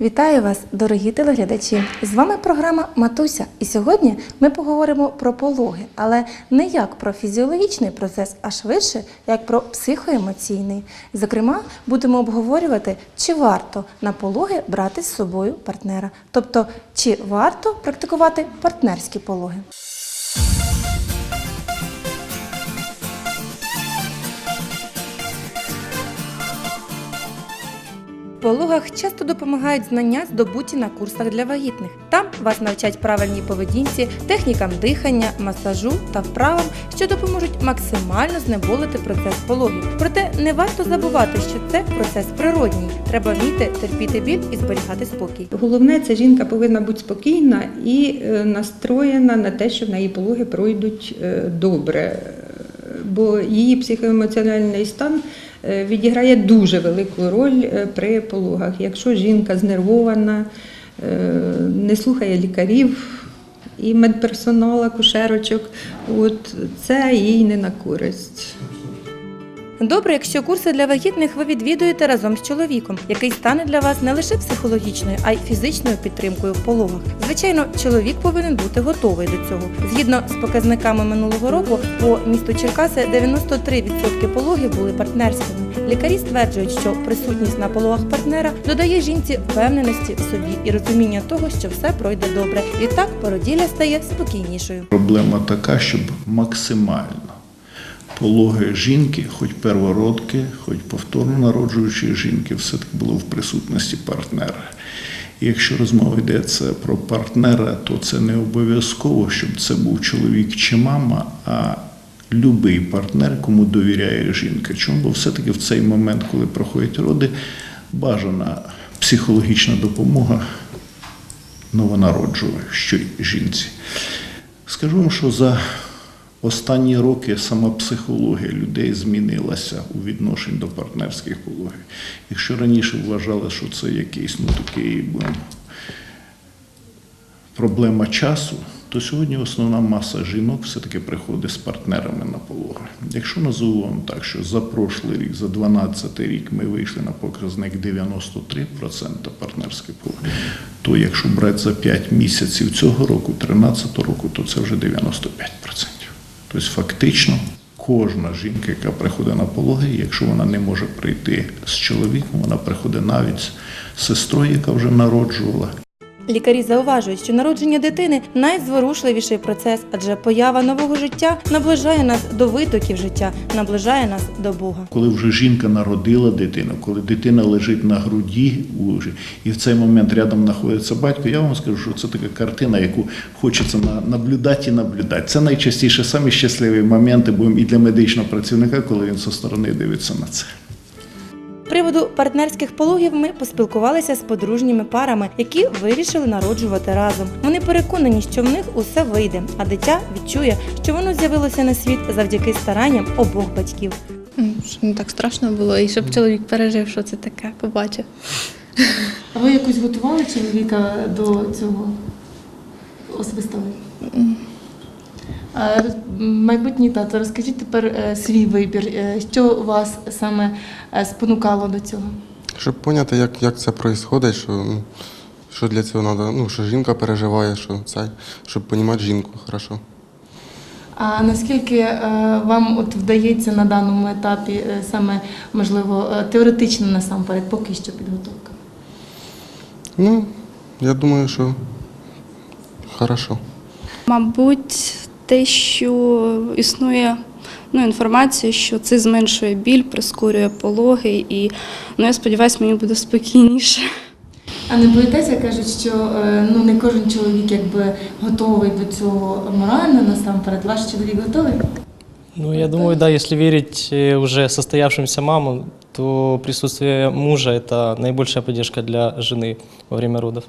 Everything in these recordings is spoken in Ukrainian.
Вітаю вас, дорогі телеглядачі! З вами програма Матуся. І сьогодні ми поговоримо про пологи, але не як про фізіологічний процес, а швидше як про психоемоційний. Зокрема, будемо обговорювати, чи варто на пологи брати з собою партнера, тобто чи варто практикувати партнерські пологи. Пологах часто допомагають знання, здобуті на курсах для вагітних. Там вас навчать правильній поведінці, технікам дихання, масажу та вправам, що допоможуть максимально знеболити процес пологів. Проте не варто забувати, що це процес природній. Треба вміти терпіти біль і зберігати спокій. Головне, це жінка повинна бути спокійна і е, настроєна на те, що в неї пологи пройдуть е, добре, бо її психоемоціональний стан відіграє дуже велику роль е, при пологах. Якщо жінка знервована, е, не слухає лікарів і медперсонала, кушерочок, от це їй не на користь. Добре, якщо курси для вагітних ви відвідуєте разом з чоловіком, який стане для вас не лише психологічною, а й фізичною підтримкою в пологах. Звичайно, чоловік повинен бути готовий до цього. Згідно з показниками минулого року, по місту Черкаси 93% пологів були партнерськими. Лікарі стверджують, що присутність на пологах партнера додає жінці впевненості в собі і розуміння того, що все пройде добре. Відтак породілля стає спокійнішою. Проблема така, щоб максимально пологи жінки, хоч первородки, хоч повторно народжуючі жінки, все-таки було в присутності партнера. І якщо розмова йдеться про партнера, то це не обов'язково, щоб це був чоловік чи мама, а любий партнер, кому довіряє жінка. Чому? Бо все-таки в цей момент, коли проходять роди, бажана психологічна допомога новонароджуючій жінці. Скажу вам, що за останні роки сама психологія людей змінилася у відношенні до партнерських пологів. Якщо раніше вважали, що це якийсь ну, такий будемо, проблема часу, то сьогодні основна маса жінок все-таки приходить з партнерами на пологи. Якщо назву вам так, що за прошлий рік, за 12 рік ми вийшли на показник 93% партнерських пологів, то якщо брати за 5 місяців цього року, 13 року, то це вже 95%. Тобто фактично кожна жінка, яка приходить на пологи, якщо вона не може прийти з чоловіком, вона приходить навіть з сестрою, яка вже народжувала. Лікарі зауважують, що народження дитини найзворушливіший процес, адже поява нового життя наближає нас до витоків життя, наближає нас до Бога. Коли вже жінка народила дитину, коли дитина лежить на груді і в цей момент рядом знаходиться батько, я вам скажу, що це така картина, яку хочеться на- наблюдати і наблюдати. Це найчастіше самі щасливі моменти будемо і для медичного працівника, коли він зі сторони дивиться на це. З приводу партнерських пологів ми поспілкувалися з подружніми парами, які вирішили народжувати разом. Вони переконані, що в них усе вийде, а дитя відчує, що воно з'явилося на світ завдяки старанням обох батьків. Щоб не так страшно було, і щоб чоловік пережив, що це таке, побачив. А ви якось готували чоловіка до цього особисто? Майбутній тато, розкажіть тепер е, свій вибір. Е, Що вас саме е, спонукало до цього? Щоб поняти, як, як це відбувається, що, ну, що для цього треба, ну, що жінка переживає, що це, щоб розуміти жінку хорошо. А наскільки вам от вдається на даному етапі саме можливо теоретично насамперед, поки що підготовка? Ну, я думаю, що хорошо. Мабуть, те, що існує ну, інформація, що це зменшує біль, прискорює пологи, і ну, я сподіваюся, мені буде спокійніше. А не боїтеся, кажуть, що е, ну не кожен чоловік якби готовий до цього морально насамперед. Ваш чоловік готовий? Ну, я думаю, да, если верить э, уже состоявшимся мамам, то присутствие мужа – это наибольшая поддержка для жены во время родов.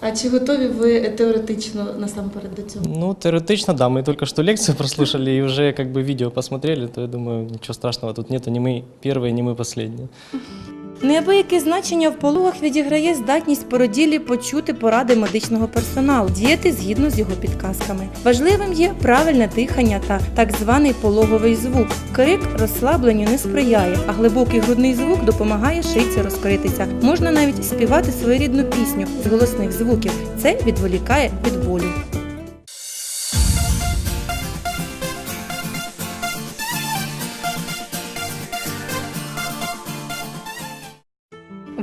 А чи готові ви теоретично насамперед до цього? Ну, теоретично, да, мы только что лекцию прослушали и уже как бы видео посмотрели, то я думаю, ничего страшного тут нету, не мы первые, не мы последние. Неабияке значення в пологах відіграє здатність породілі почути поради медичного персоналу, діяти згідно з його підказками. Важливим є правильне дихання та так званий пологовий звук. Крик розслабленню не сприяє, а глибокий грудний звук допомагає шийці розкритися. Можна навіть співати своєрідну пісню з голосних звуків. Це відволікає від болю.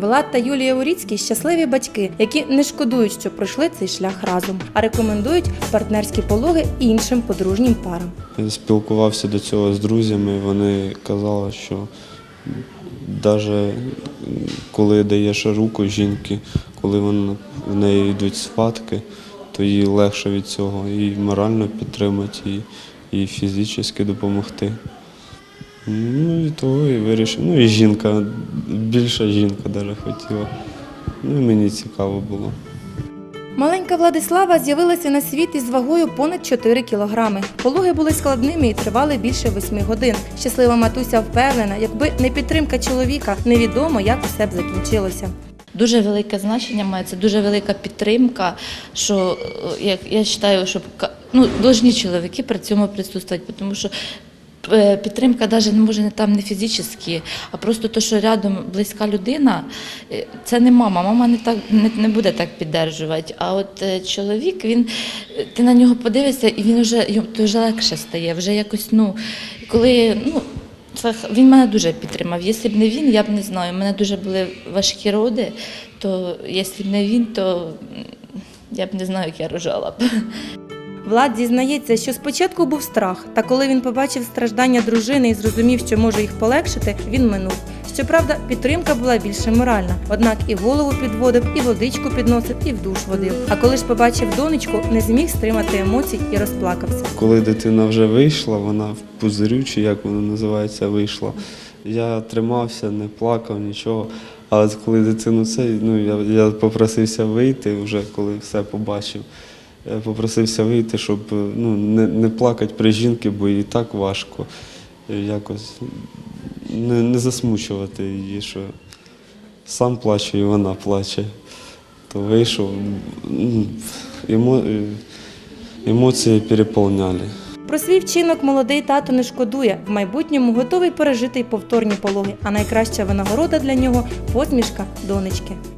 Влад та Юлія Уріцькі щасливі батьки, які не шкодують, що пройшли цей шлях разом, а рекомендують партнерські пологи іншим подружнім парам. Спілкувався до цього з друзями, вони казали, що навіть коли даєш руку жінки, коли вона, в неї йдуть схватки, то їй легше від цього і морально підтримати, і фізично допомогти. Ну і того і вирішив. Ну і жінка, більша жінка навіть хотіла. Ну і мені цікаво було. Маленька Владислава з'явилася на світ із вагою понад 4 кілограми. Пологи були складними і тривали більше 8 годин. Щаслива матуся впевнена, якби не підтримка чоловіка, невідомо, як усе б закінчилося. Дуже велике значення має, це дуже велика підтримка, що е, як я вважаю, що ну, повинні чоловіки при цьому присутствувати, тому що підтримка навіть не може не там не фізично, а просто то, що рядом близька людина, е, це не мама. Мама не так не, не буде так піддержувати. А от е, чоловік, він е, ти на нього подивишся, і він вже вже легше стає. Вже якось, ну коли ну. Це він мене дуже підтримав. Якщо б не він, я б не знаю. У мене дуже були важкі роди, то якщо б не він, то я б не знаю, як я рожала б. Влад зізнається, що спочатку був страх, та коли він побачив страждання дружини і зрозумів, що може їх полегшити, він минув. Щоправда, підтримка була більше моральна, однак і голову підводив, і водичку підносив, і в душ водив. А коли ж побачив донечку, не зміг стримати емоцій і розплакався. Коли дитина вже вийшла, вона в пузирю, чи як воно називається, вийшла. Я тримався, не плакав, нічого. А от коли дитину це, ну я, я попросився вийти, вже коли все побачив. Я попросився вийти, щоб ну, не, не плакати при жінки, бо їй так важко. Якось не, не засмучувати її, що сам плачу і вона плаче. То вийшов, емо, емоції переповняли. Про свій вчинок молодий тато не шкодує. В майбутньому готовий пережити й повторні пологи, а найкраща винагорода для нього посмішка донечки.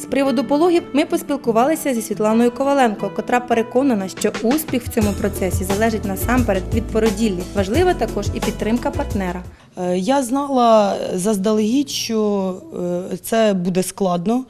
З приводу пологів ми поспілкувалися зі Світланою Коваленко, котра переконана, що успіх в цьому процесі залежить насамперед від породіллі. Важлива також і підтримка партнера. Е, Я знала заздалегідь, що е, це буде складно,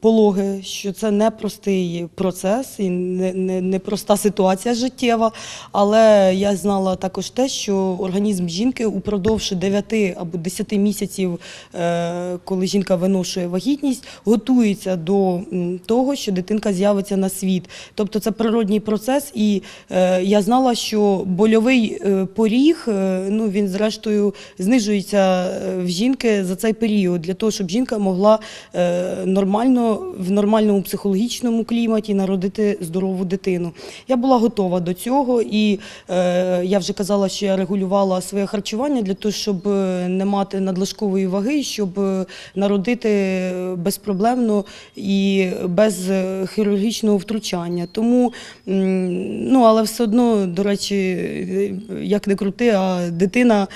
пологи, що це непростий процес і не- не- непроста ситуація життєва. Але я знала також те, що організм жінки упродовж 9 або 10 місяців, е, коли жінка виношує вагітність, готується до того, що дитинка з'явиться на світ. Тобто це природній процес, і е, я знала, що больовий е, поріг, е, ну він зрештою знижується е, в жінки за цей період, для того, щоб жінка могла е, нормально в нормальному психологічному кліматі народити здорову дитину. Я була готова до цього, і е, я вже казала, що я регулювала своє харчування для того, щоб е, не мати надлишкової ваги, щоб е, народити безпроблемно і без хірургічного втручання. Тому, ну але все одно, до речі, як не крути, а дитина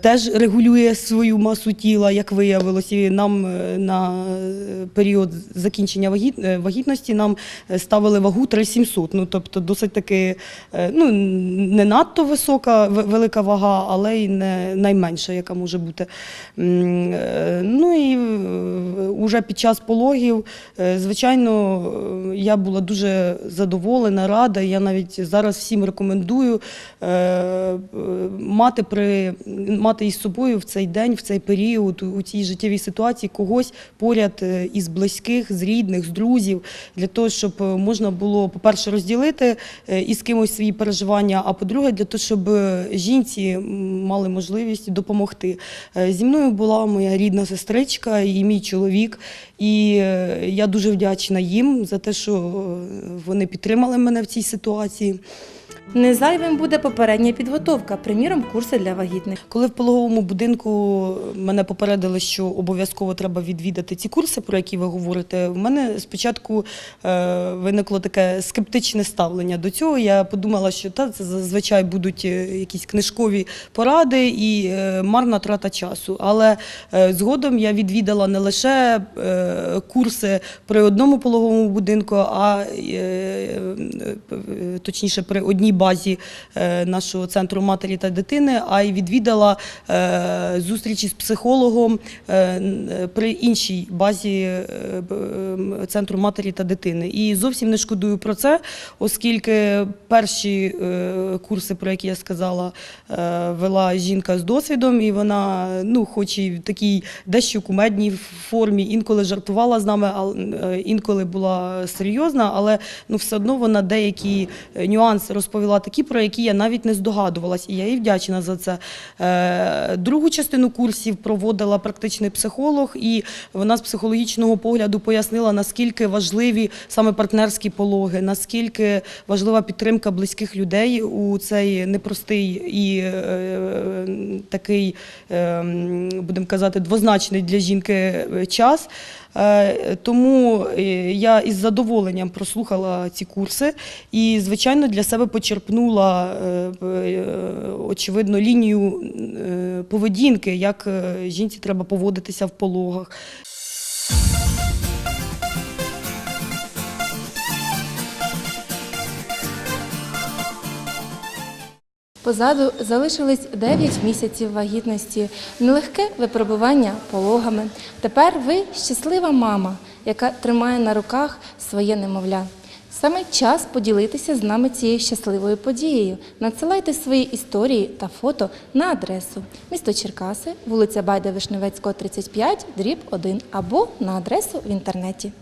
теж регулює свою масу тіла, як виявилось, і нам на період закінчення е, вагітності нам е, ставили вагу 3700. Ну тобто досить таки е, ну, не надто висока, велика вага, але й не найменша, яка може бути. Ну і е, уже під час пологів, звичайно, я була дуже задоволена, рада. Я навіть зараз всім рекомендую мати при мати із собою в цей день, в цей період, у цій життєвій ситуації когось поряд е, із близьких, з рідних, з друзів, для того, щоб е, можна було, по-перше, розділити е, із кимось свої переживання, а по-друге, для того, щоб жінці мали можливість допомогти. Зі мною була моя рідна сестричка і мій чоловік, і я дуже вдячна їм за те, що вони підтримали мене в цій ситуації. Не зайвим буде попередня підготовка, приміром, курси для вагітних. Коли в пологовому будинку мене попередили, що обов'язково треба відвідати ці курси, про які ви говорите, в мене спочатку е, виникло таке скептичне ставлення до цього. Я подумала, що та це зазвичай будуть е, якісь книжкові поради і е, марна трата часу. Але згодом я відвідала не лише курси при одному пологовому будинку, а точніше при одній базі е, нашого центру матері та дитини, а й відвідала е, зустрічі з психологом е, при іншій базі центру матері та дитини. І зовсім не шкодую про це, оскільки перші курси, про які я сказала, вела жінка з досвідом, і вона, ну, хоч і в такій дещо кумедній формі, інколи жартувала з нами, інколи була серйозна, але ну, все одно вона деякі нюанси розповіла такі, про які я навіть не здогадувалась, і я їй вдячна за це. Е, Другу частину курсів проводила практичний психолог, і вона з психологічного погляду пояснила, наскільки важливі саме партнерські пологи, наскільки важлива підтримка близьких людей у цей непростий і е, такий, е, будемо казати, двозначний для жінки е, час. Е, Тому е, я із задоволенням прослухала ці курси і, звичайно, для себе почерпнула е, очевидно лінію поведінки, як жінці треба поводитися в пологах. Позаду залишились 9 місяців вагітності, нелегке випробування пологами. Тепер ви щаслива мама, яка тримає на руках своє немовля. Саме час поділитися з нами цією щасливою подією. Надсилайте свої історії та фото на адресу місто Черкаси, вулиця Байда Вишневецького, 35, дріб 1 або на адресу в інтернеті.